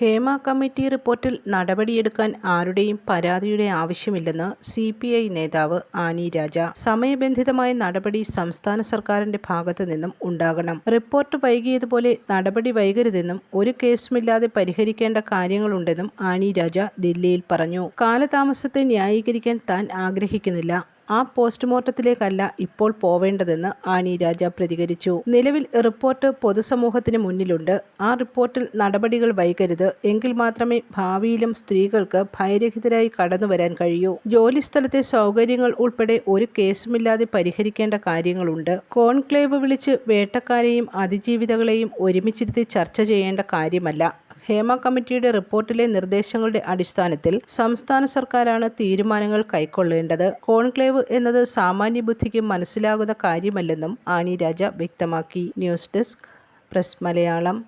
Hema committee റിപ്പോർട്ടിൽ നടപടിയെടുക്കാൻ ആരുടെയും പരാതിയുടെ ആവശ്യമില്ലെന്ന് സി പി ഐ നേതാവ് ആനി രാജ. സമയബന്ധിതമായ നടപടി സംസ്ഥാന സർക്കാരിന്റെ ഭാഗത്തു നിന്നും ഉണ്ടാകണം. റിപ്പോർട്ട് വൈകിയതുപോലെ നടപടി വൈകരുതെന്നും ഒരു കേസുമില്ലാതെ പരിഹരിക്കേണ്ട കാര്യങ്ങളുണ്ടെന്നും ആനി രാജ ദില്ലിയിൽ പറഞ്ഞു. കാലതാമസത്തെ ന്യായീകരിക്കാൻ താൻ ആഗ്രഹിക്കുന്നില്ല. ആ പോസ്റ്റ്മോർട്ടത്തിലേക്കല്ല ഇപ്പോൾ പോവേണ്ടതെന്ന് ആനി രാജ പ്രതികരിച്ചു. നിലവിൽ റിപ്പോർട്ട് പൊതുസമൂഹത്തിന് മുന്നിലുണ്ട്. ആ റിപ്പോർട്ടിൽ നടപടികൾ വൈകരുത്. എങ്കിൽ മാത്രമേ ഭാവിയിലും സ്ത്രീകൾക്ക് ഭയരഹിതരായി കടന്നു വരാൻ കഴിയൂ. ജോലിസ്ഥലത്തെ സൗകര്യങ്ങൾ ഉൾപ്പെടെ ഒരു കേസുമില്ലാതെ പരിഹരിക്കേണ്ട കാര്യങ്ങളുണ്ട്. കോൺക്ലേവ് വിളിച്ച് വേട്ടക്കാരെയും അതിജീവിതകളെയും ഒരുമിച്ചിരുത്തി ചർച്ച ചെയ്യേണ്ട കാര്യമല്ല. ഹേമ കമ്മിറ്റിയുടെ റിപ്പോർട്ടിലെ നിർദ്ദേശങ്ങളുടെ അടിസ്ഥാനത്തിൽ സംസ്ഥാന സർക്കാരാണ് തീരുമാനങ്ങൾ കൈക്കൊള്ളേണ്ടത്. കോൺക്ലേവ് എന്നത് സാമാന്യ ബുദ്ധിക്ക് മനസ്സിലാകുന്ന കാര്യമല്ലെന്നും ആനി രാജ വ്യക്തമാക്കി. News desk press Malayalam.